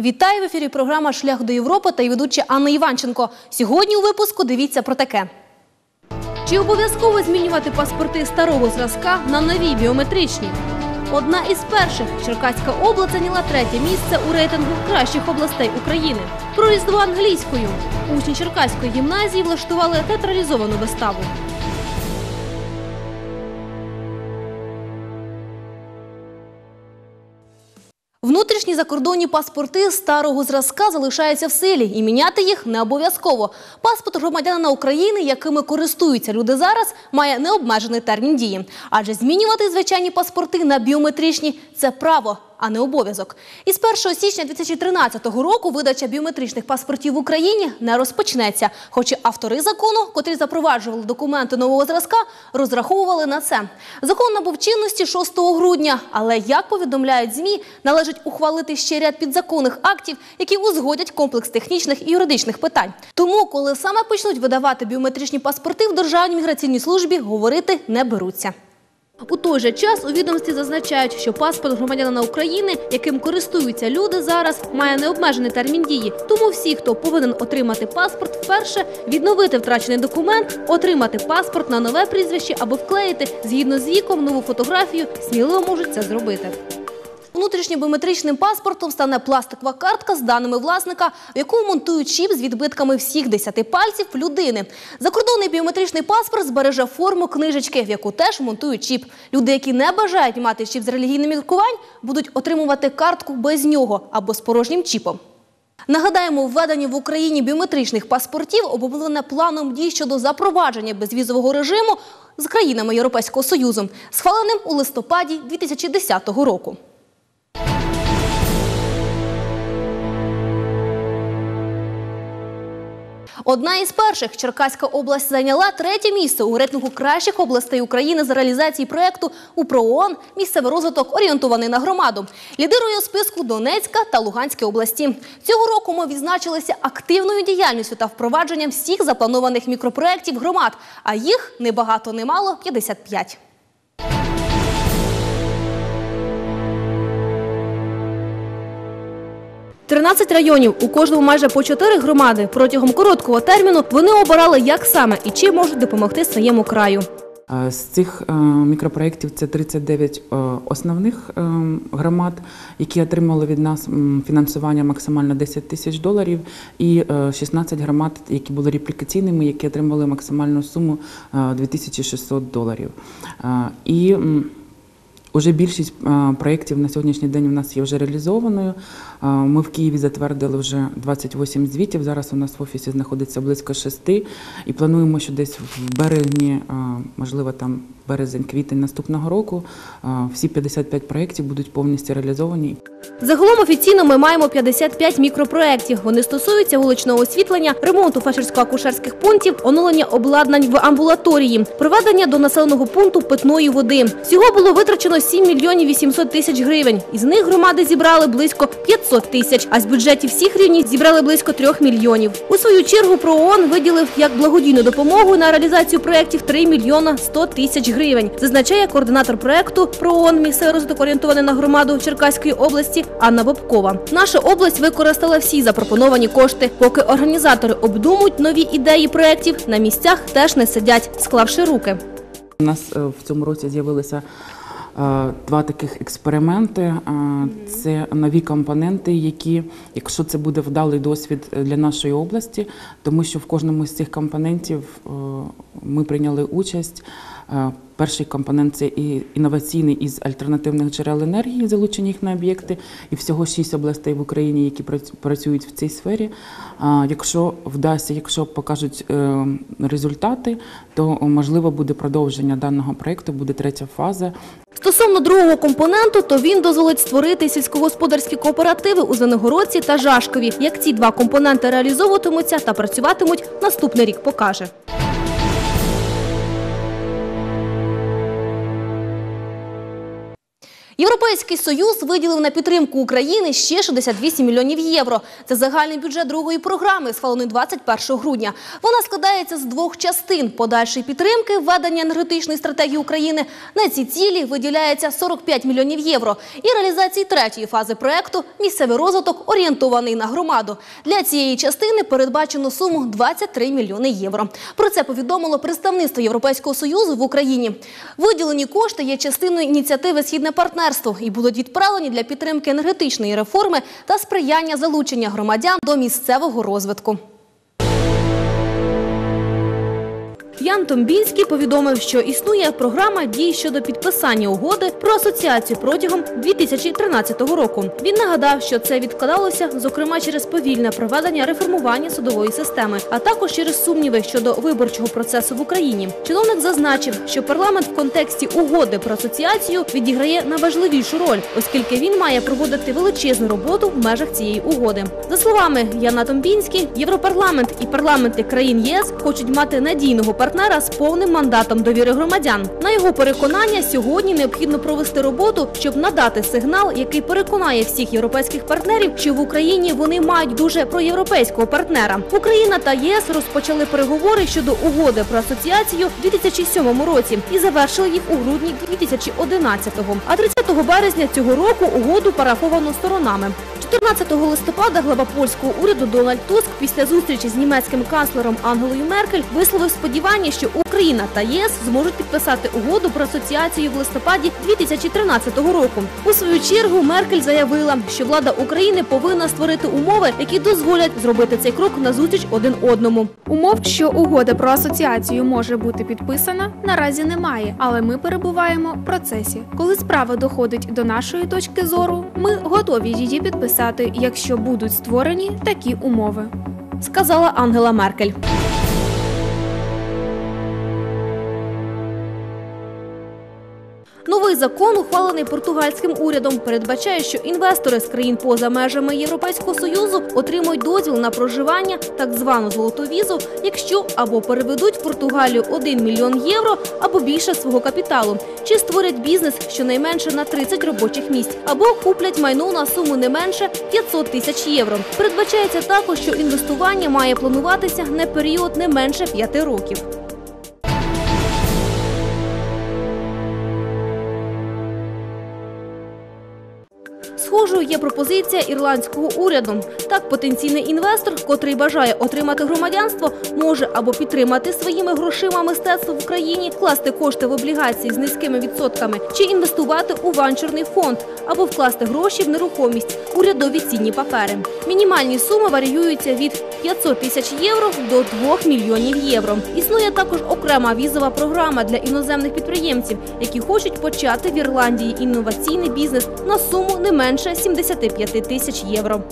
Вітаю в ефірі. Програма Шлях до Європи та її ведуча Анна Іванченко. Сьогодні у випуску дивіться про таке. Чи обов'язково змінювати паспорти старого зразка на нові біометричні? Одна із перших Черкаська область зайняла третє місце у рейтингу кращих областей України. Про різдво англійською. Учні Черкаської гімназії влаштували театралізовану виставу. Внутрішні закордонні паспорти старого зразка залишаються в силі і міняти їх не обов'язково. Паспорт громадянина України, якими користуються люди зараз, має необмежений термін дії. Адже змінювати звичайні паспорти на біометричні – це право, а не обов'язок. Із 1 січня 2013 року видача біометричних паспортів в Україні не розпочнеться. Хоч і автори закону, котрі запроваджували документи нового зразка, розраховували на це. Закон набув чинності 6 грудня, але, як повідомляють ЗМІ, належить ухвалити ще ряд підзаконних актів, які узгодять комплекс технічних і юридичних питань. Тому, коли саме почнуть видавати біометричні паспорти в Державній міграційній службі, говорити не беруться. У той же час у відомості зазначають, що паспорт громадянина України, яким користуються люди зараз, має необмежений термін дії. Тому всі, хто повинен отримати паспорт вперше, відновити втрачений документ, отримати паспорт на нове прізвище або вклеїти згідно з віком нову фотографію, сміливо можуть це зробити. Внутрішнім біометричним паспортом стане пластикова картка з даними власника, в яку монтують чіп з відбитками всіх десяти пальців людини. Закордонний біометричний паспорт збереже форму книжечки, в яку теж монтують чіп. Люди, які не бажають мати чіп з релігійним міркувань, будуть отримувати картку без нього або з порожнім чіпом. Нагадаємо, введення в Україні біометричних паспортів обумовлене планом дій щодо запровадження безвізового режиму з країнами Європейського Союзу, схваленим у листопаді 2010 року. Одна із перших Черкаська область зайняла третє місце у рейтингу кращих областей України з реалізації проєкту УПРООН «Місцевий розвиток орієнтований на громаду». Лідирує списку Донецька та Луганська області. Цього року ми відзначилися активною діяльністю та впровадженням всіх запланованих мікропроєктів громад, а їх не багато, не мало – 55. 13 районів, у кожному майже по 4 громади. Протягом короткого терміну вони обирали, як саме і чим можуть допомогти своєму краю. З цих е, мікропроєктів це 39 е, основних е, громад, які отримали від нас фінансування максимально 10 тисяч доларів, і е, 16 громад, які були реплікаційними, які отримали максимальну суму е, 2600 доларів. Е, І Уже більшість е, проєктів на сьогоднішній день у нас є вже реалізованою. Е, Ми в Києві затвердили вже 28 звітів. Зараз у нас в офісі знаходиться близько шести. І плануємо, що десь в березні, е, можливо, там березень-квітень наступного року, всі 55 проєктів будуть повністю реалізовані. Загалом офіційно ми маємо 55 мікропроєктів. Вони стосуються вуличного освітлення, ремонту фельдшерсько-акушерських пунктів, оновлення обладнань в амбулаторії, приведення до населеного пункту питної води. Всього було витрачено 7 мільйонів 800 тисяч гривень. Із них громади зібрали близько 500 тисяч, а з бюджетів всіх рівнів зібрали близько 3 мільйонів. У свою чергу ПРООН виділив як благодійну допомогу на реалізацію проєктів 3 мільйона 100 тисяч гривень, зазначає координатор проєкту ПРООН «Місцевий розвиток орієнтований на громаду Черкаської області Анна Бобкова. Наша область використала всі запропоновані кошти. Поки організатори обдумують нові ідеї проєктів, на місцях теж не сидять, склавши руки. У нас е, в цьому році з'явилися два таких експерименти. Е, Це нові компоненти, які, якщо це буде вдалий досвід е, для нашої області, тому що в кожному з цих компонентів е, ми прийняли участь. Е, Перший компонент це і інноваційний із альтернативних джерел енергії, залучені їх на об'єкти, і всього шість областей в Україні, які прац- працюють в цій сфері. А Якщо вдасться, якщо покажуть е, результати, то можливо буде продовження даного проєкту, буде третя фаза. Стосовно другого компоненту, то він дозволить створити сільськогосподарські кооперативи у Звенигородці та Жашкові. Як ці два компоненти реалізовуватимуться та працюватимуть, наступний рік покаже. Європейський Союз виділив на підтримку України ще 68 мільйонів євро. Це загальний бюджет другої програми, схвалений 21 грудня. Вона складається з двох частин: подальшої підтримки, введення енергетичної стратегії України. На ці цілі виділяється 45 мільйонів євро. І реалізації третьої фази проекту місцевий розвиток орієнтований на громаду. Для цієї частини передбачено суму 23 мільйони євро. Про це повідомило представництво Європейського союзу в Україні. Виділені кошти є частиною ініціативи Східне партнерство і будуть відправлені для підтримки енергетичної реформи та сприяння залучення громадян до місцевого розвитку. Ян Томбінський повідомив, що існує програма дій щодо підписання угоди про асоціацію протягом 2013 року. Він нагадав, що це відкладалося, зокрема через повільне проведення реформування судової системи, а також через сумніви щодо виборчого процесу в Україні. Чиновник зазначив, що парламент в контексті угоди про асоціацію відіграє найважливішу роль, оскільки він має проводити величезну роботу в межах цієї угоди. За словами Яна Томбінський, Європарламент і парламенти країн ЄС хочуть мати надійного партнера з повним мандатом довіри громадян. На його переконання, сьогодні необхідно провести роботу, щоб надати сигнал, який переконає всіх європейських партнерів, що в Україні вони мають дуже проєвропейського партнера. Україна та ЄС розпочали переговори щодо угоди про асоціацію у 2007 році і завершили їх у грудні 2011-го. А 30 березня цього року угоду парафовано сторонами. 14 листопада глава польського уряду Дональд Туск після зустрічі з німецьким канцлером Ангелою Меркель висловив сподівання, що Україна та ЄС зможуть підписати угоду про асоціацію в листопаді 2013 року. У свою чергу Меркель заявила, що влада України повинна створити умови, які дозволять зробити цей крок назустріч один одному. Умов, що угода про асоціацію може бути підписана, наразі немає, але ми перебуваємо в процесі. Коли справа доходить до нашої точки зору, ми готові її підписати, якщо будуть створені такі умови. сказала Ангела Меркель. Новий закон, ухвалений португальським урядом, передбачає, що інвестори з країн поза межами Європейського союзу отримують дозвіл на проживання, так звану золоту візу, якщо або переведуть в Португалію 1 мільйон євро або більше свого капіталу, чи створять бізнес щонайменше на 30 робочих місць, або куплять майно на суму не менше 500 тисяч євро. Передбачається також, що інвестування має плануватися на період не менше 5 років. Схожою є пропозиція ірландського уряду. Так, потенційний інвестор, котрий бажає отримати громадянство, може або підтримати своїми грошима мистецтво в Україні, вкласти кошти в облігації з низькими відсотками, чи інвестувати у ванчурний фонд, або вкласти гроші в нерухомість, урядові цінні папери. Мінімальні суми варіюються від 500 тисяч євро до 2 мільйонів євро. Існує також окрема візова програма для іноземних підприємців, які хочуть почати в Ірландії інноваційний бізнес на суму не менше 75 тисяч євро.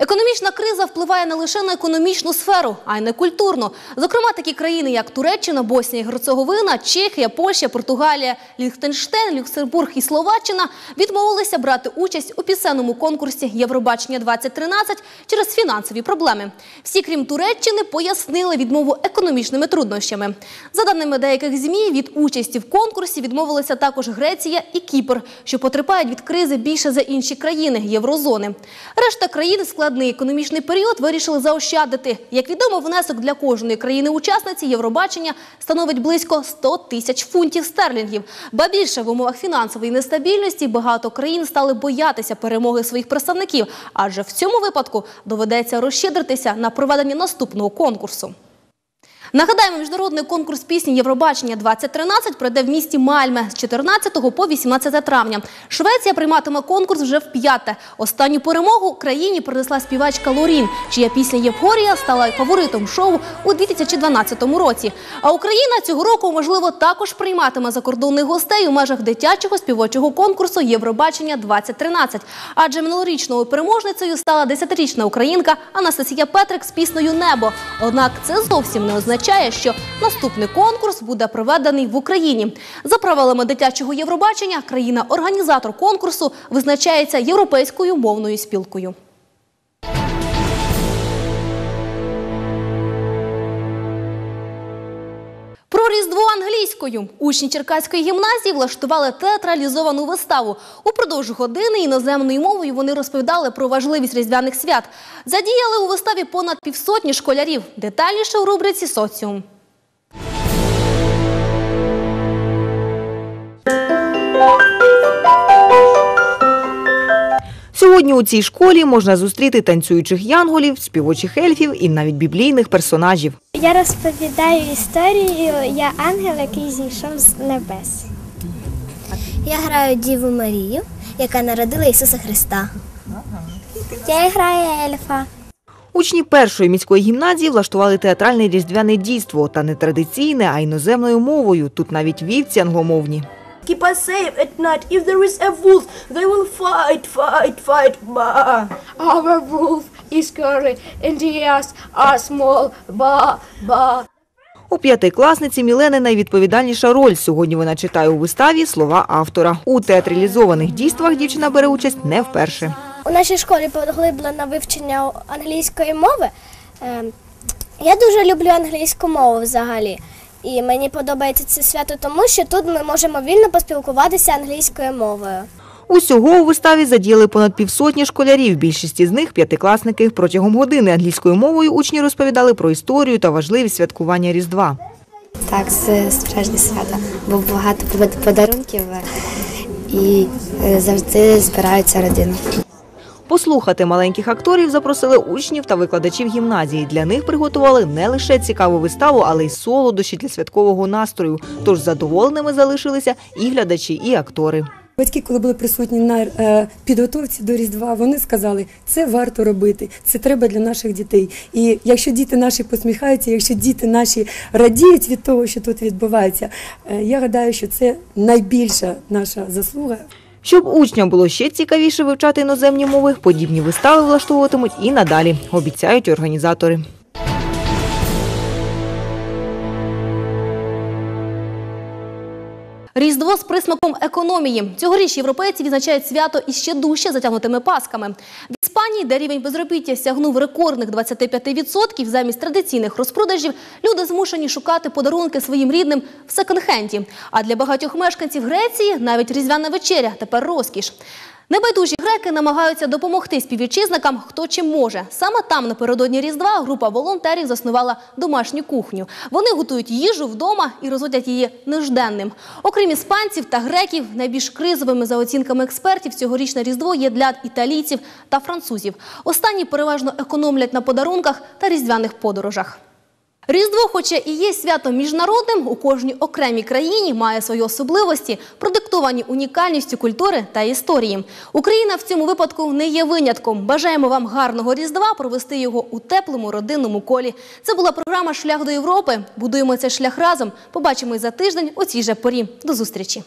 Економічна криза впливає не лише на економічну сферу, а й на культурну. Зокрема, такі країни, як Туреччина, Боснія і Герцеговина, Чехія, Польща, Португалія, Ліхтенштейн, Люксембург і Словаччина відмовилися брати участь у пісенному конкурсі Євробачення 2013 через фінансові проблеми. Всі, крім Туреччини, пояснили відмову економічними труднощами. За даними деяких змі, від участі в конкурсі відмовилися також Греція і Кіпр, що потерпають від кризи більше за інші країни єврозони. Решта країн складний економічний період вирішили заощадити. Як відомо, внесок для кожної країни-учасниці Євробачення становить близько 100 тисяч фунтів стерлінгів. Ба більше в умовах фінансової нестабільності багато країн стали боятися перемоги своїх представників, адже в цьому випадку доведеться розщедритися на проведення наступного конкурсу. Нагадаємо, міжнародний конкурс пісні Євробачення 2013 пройде в місті Мальме з 14 по 18 травня. Швеція прийматиме конкурс вже в п'яте. Останню перемогу країні принесла співачка Лорін, чия пісня Євгорія стала фаворитом шоу у 2012 році. А Україна цього року, можливо, також прийматиме закордонних гостей у межах дитячого співочого конкурсу Євробачення 2013. Адже минулорічною переможницею стала 10-річна українка Анастасія Петрик з піснею Небо. Однак це зовсім не означає, що наступний конкурс буде проведений в Україні. За правилами дитячого Євробачення, країна-організатор конкурсу визначається європейською мовною спілкою. Англійською учні Черкаської гімназії влаштували театралізовану виставу. Упродовж години іноземною мовою вони розповідали про важливість різдвяних свят. Задіяли у виставі понад півсотні школярів. Детальніше у рубриці Соціум. Сьогодні у цій школі можна зустріти танцюючих янголів, співочих ельфів і навіть біблійних персонажів. Я розповідаю історію. Я ангел, який зійшов з небес. Я граю Діву Марію, яка народила Ісуса Христа. Я граю ельфа. Учні першої міської гімназії влаштували театральне різдвяне дійство та не традиційне, а іноземною мовою. Тут навіть вівці англомовні. Keep us safe at night. If there is a wolf, they will fight, fight, fight. Bah. Our wolf is curly and ears are small. Ba, ba. У п'ятикласниці Мілени найвідповідальніша роль. Сьогодні вона читає у виставі слова автора. У театралізованих дійствах дівчина бере участь не вперше. У нашій школі поглиблене вивчення англійської мови. Ем, Я дуже люблю англійську мову взагалі. І мені подобається це свято, тому що тут ми можемо вільно поспілкуватися англійською мовою. Усього у виставі задіяли понад півсотні школярів. Більшість із них п'ятикласники. Протягом години англійською мовою учні розповідали про історію та важливість святкування Різдва. Так, це справжнє свято, бо багато подарунків і е, завжди збираються родини. Послухати маленьких акторів запросили учнів та викладачів гімназії. Для них приготували не лише цікаву виставу, але й солодощі для святкового настрою. Тож задоволеними залишилися і глядачі, і актори. Батьки, коли були присутні на е, підготовці до Різдва, вони сказали, це варто робити, це треба для наших дітей. І якщо діти наші посміхаються, якщо діти наші радіють від того, що тут відбувається, е, я гадаю, що це найбільша наша заслуга. Щоб учням було ще цікавіше вивчати іноземні мови, подібні вистави влаштовуватимуть і надалі, обіцяють організатори. Різдво з присмаком економії. Цьогоріч європейці відзначають свято із ще дужче затягнутими пасками. Іспанії, де рівень безробіття сягнув рекордних 25%, замість традиційних розпродажів люди змушені шукати подарунки своїм рідним в секонд-хенді. А для багатьох мешканців Греції навіть різдвяна вечеря тепер розкіш. Небайдужі греки намагаються допомогти співвітчизникам, хто чим може. Саме там напередодні Різдва група волонтерів заснувала домашню кухню. Вони готують їжу вдома і розводять її нежденним. Окрім іспанців та греків, найбільш кризовими за оцінками експертів цьогорічне Різдво є для італійців та французів. Останні переважно економлять на подарунках та різдвяних подорожах. Різдво, хоча і є святом міжнародним, у кожній окремій країні має свої особливості, продиктовані унікальністю культури та історії. Україна в цьому випадку не є винятком. Бажаємо вам гарного Різдва, провести його у теплому родинному колі. Це була програма Шлях до Європи. Будуємо цей шлях разом. Побачимось за тиждень у цій же порі. До зустрічі.